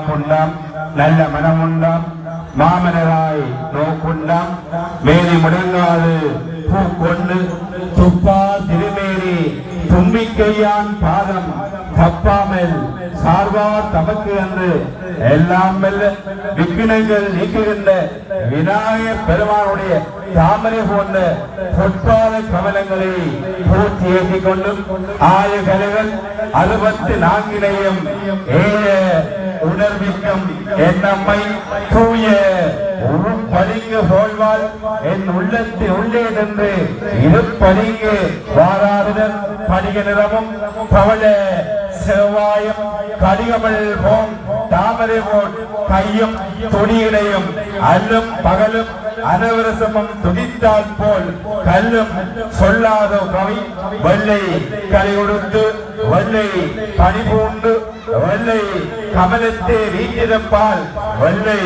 மாறாப்புண்டாம் நல்ல மனமுண்டாம் மாமனராய் நோக்குண்டாம் மேனி முடங்காது பூ கொண்டு துப்பா திருமேனி தும்பிக்கையான் பாதம் தப்பாமல் சார்பார் தமக்கு என்று எல்லாம் மெல்ல விக்கினங்கள் நீக்குகின்ற விநாயகர் பெருமானுடைய தாமரை போன்ற பொற்பாத கமலங்களை பூர்த்தி ஏற்றிக் கொண்டும் ஆய அறுபத்தி நான்கினையும் ஏழ உணர்விக்கும் என்னம்மை தூய உருப்படிங்கு போழ்வாள் என் உள்ளத்து உள்ளே நின்று இருப்படிங்கு வாராடுதல் படிக நிறமும் பவள செவ்வாயும் கடிகமல் போம் தாமரை போல் கையும் துணியிலையும் அல்லும் பகலும் அனவரசமும் துடித்தால் போல் கல்லும் சொல்லாத கவி வெள்ளை கலை கொடுத்து வெள்ளை பணிபூண்டு வெள்ளை கமலத்தே வீட்டிருப்பால் வெள்ளை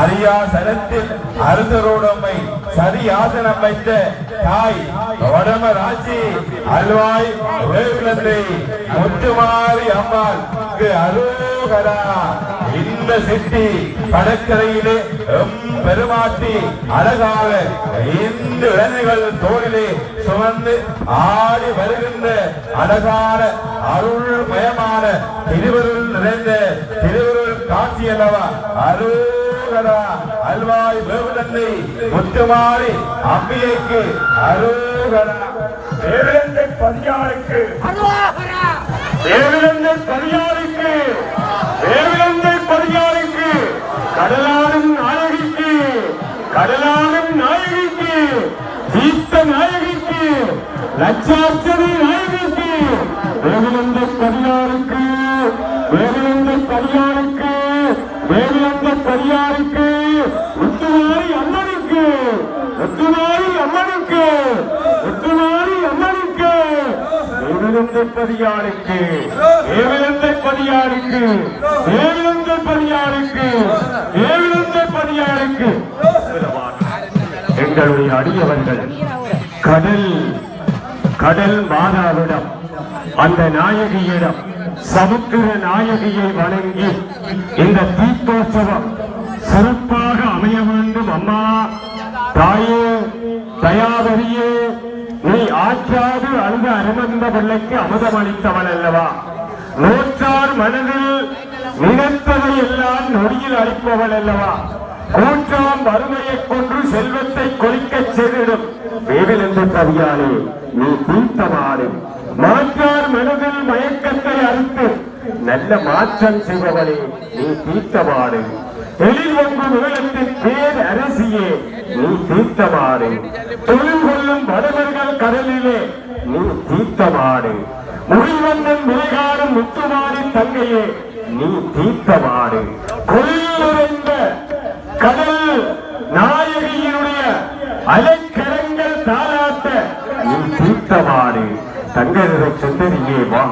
அரியாசனத்தில் அரசரோடமை சரியாசனம் வைத்த தாய் வடமராட்சி அல்வாய் வேகுலத்தை முத்துமாரி அம்மாள் அருகரா. இந்த சிட்டி கடற்கரையிலே பெருமாட்டி அழகாக இந்த இளைஞர்கள் தோளிலே சுமந்து ஆடி வருகின்ற அழகான அருள்மயமான திருவருள் நிறைந்த திருவருள் காட்சி அல்லவா? அருகரா அல்வாய் வேவுதந்தை முத்துமாரி அம்பிகைக்கு அருகரா தேவேந்திர பதியாருக்கு தேவிழந்த பதியாருக்கு தேவிழந்த பதியாருக்கு கடலாடும் நாயகிக்கு கடலாடும் நாயகிக்கு தீர்த்த நாயகிக்கு லட்சாட்சதி நாயகிக்கு தேவிழந்த பதியாருக்கு தேவிழந்த பதியாருக்கு தேவிழந்த பதியாருக்கு முத்துமாரி அம்மனுக்கு. முத்துமாரி அம்மனுக்கு. முத்துமாரி அம்மனுக்கு. தேவிழந்த பரியாருக்கு தேவிழந்த பதியாருக்கு தேவிழந்த பதியாருக்கு தேவிழந்த பதியாருக்கு எங்களுடைய அடியவர்கள். கடல் கடல் மாதாவிடம் அந்த நாயகியிடம் சமுத்திர நாயகியை வணங்கி இந்த தீபோத்சவம் சிறப்பாக அமைய வேண்டும் அம்மா. தாயே தயாவரியே நீ ஆற்றாது அழுத அருமந்த பிள்ளைக்கு அமுதம் அளித்தவன் அல்லவா? நோற்றார் மனதில் நினைத்ததை எல்லாம் நொடியில் அளிப்பவள் அல்லவா? கூற்றாம் வறுமையைக் கொன்று செல்வ வேவிலிருந்து நீ தீர்த்தமாறு மாற்றார் மனதில் மயக்கத்தை அறுத்து நல்ல மாற்றம் செய்பவனே நீ தீர்த்தமாறு எழில் ஒன்று உலகத்தின் பேர் அரசியே நீ தீர்த்தமாறு தொழில் கொள்ளும் வடவர்கள் கடலிலே நீ தீர்த்தமாறு முடிவந்தன் மிளகாடும் முத்துமாரி தங்கையே நீ தீர்த்தமாறு கொள்ளுறைந்த கடல் நாயகியினுடைய அலை தங்கநிறை சுந்தரியே வா.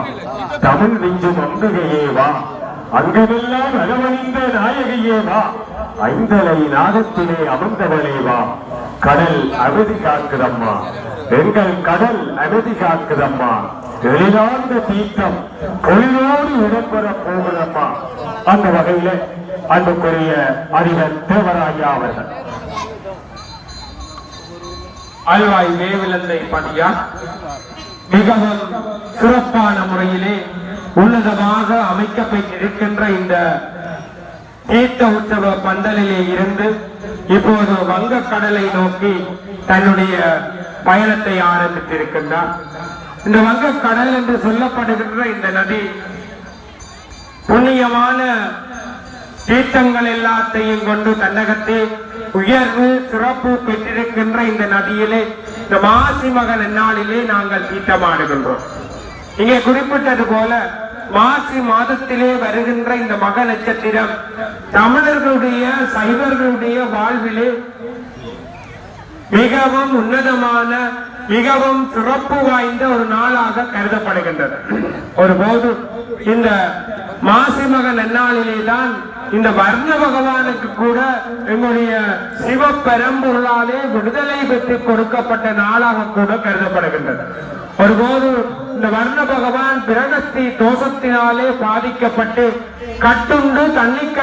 தமிழ் நெஞ்சும் அம்புகையே வா. அங்கமெல்லாம் அகவணிந்த நாயகியே வா. ஐந்தலை நாகத்திலே அமர்ந்தவளே வா. கடல் அமைதி காக்குதம்மா. எங்கள் கடல் அமைதி காக்குதம்மா. எளிதார்ந்த தீர்த்தம் பொழிலோடு இடம்பெற போகுதம்மா அந்த வகையில அன்புக்குரிய அறிவர் தேவராஜா அவர்கள். அல்வாய் மேவிலந்தை பணியார் மிகவும் சிறப்பான முறையிலே உன்னதமாக அமைக்கப்பட்டிருக்கின்ற இந்த தீர்த்த உற்சவ பந்தலிலே இருந்து இப்போது வங்கக்கடலை நோக்கி தன்னுடைய பயணத்தை ஆரம்பித்திருக்கின்றார். இந்த வங்கக்கடல் என்று சொல்லப்படுகின்ற இந்த நதி புண்ணியமான தீர்த்தங்கள் எல்லாத்தையும் கொண்டு தன்னகத்தே உயர்வு சிறப்பு பெற்றிருக்கின்ற இந்த நதியிலே இந்த மாசி மகன் நாளிலே நாங்கள் தீட்டமாடுகின்றோம். இங்கே குறிப்பிட்டது போல மாசி மாதத்திலே வருகின்ற இந்த மக நட்சத்திரம் தமிழர்களுடைய சைவர்களுடைய வாழ்விலே மிகவும் உன்னதமான மிகவும் சிறப்பு வாய்ந்த ஒரு நாளாக கருதப்படுகின்றது. ஒருபோது இந்த மாசி மக நன்னாளிலே தான் இந்த வர்ண பகவானுக்கு கூட எங்களுடைய சிவப்பெரம்பொருளாலே விடுதலை பெற்று கொடுக்கப்பட்ட நாளாக கூட கருதப்படுகின்றது. ஒருபோது இந்த வர்ண பகவான் பிரகஸ்தி தோஷத்தினாலே பாதிக்கப்பட்டு கட்டுண்டு தண்ணி